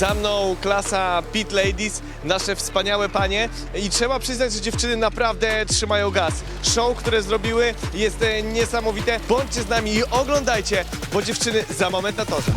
Za mną klasa Pit Ladies, nasze wspaniałe panie i trzeba przyznać, że dziewczyny naprawdę trzymają gaz. Show, które zrobiły jest e, niesamowite. Bądźcie z nami i oglądajcie, bo dziewczyny za moment na torze.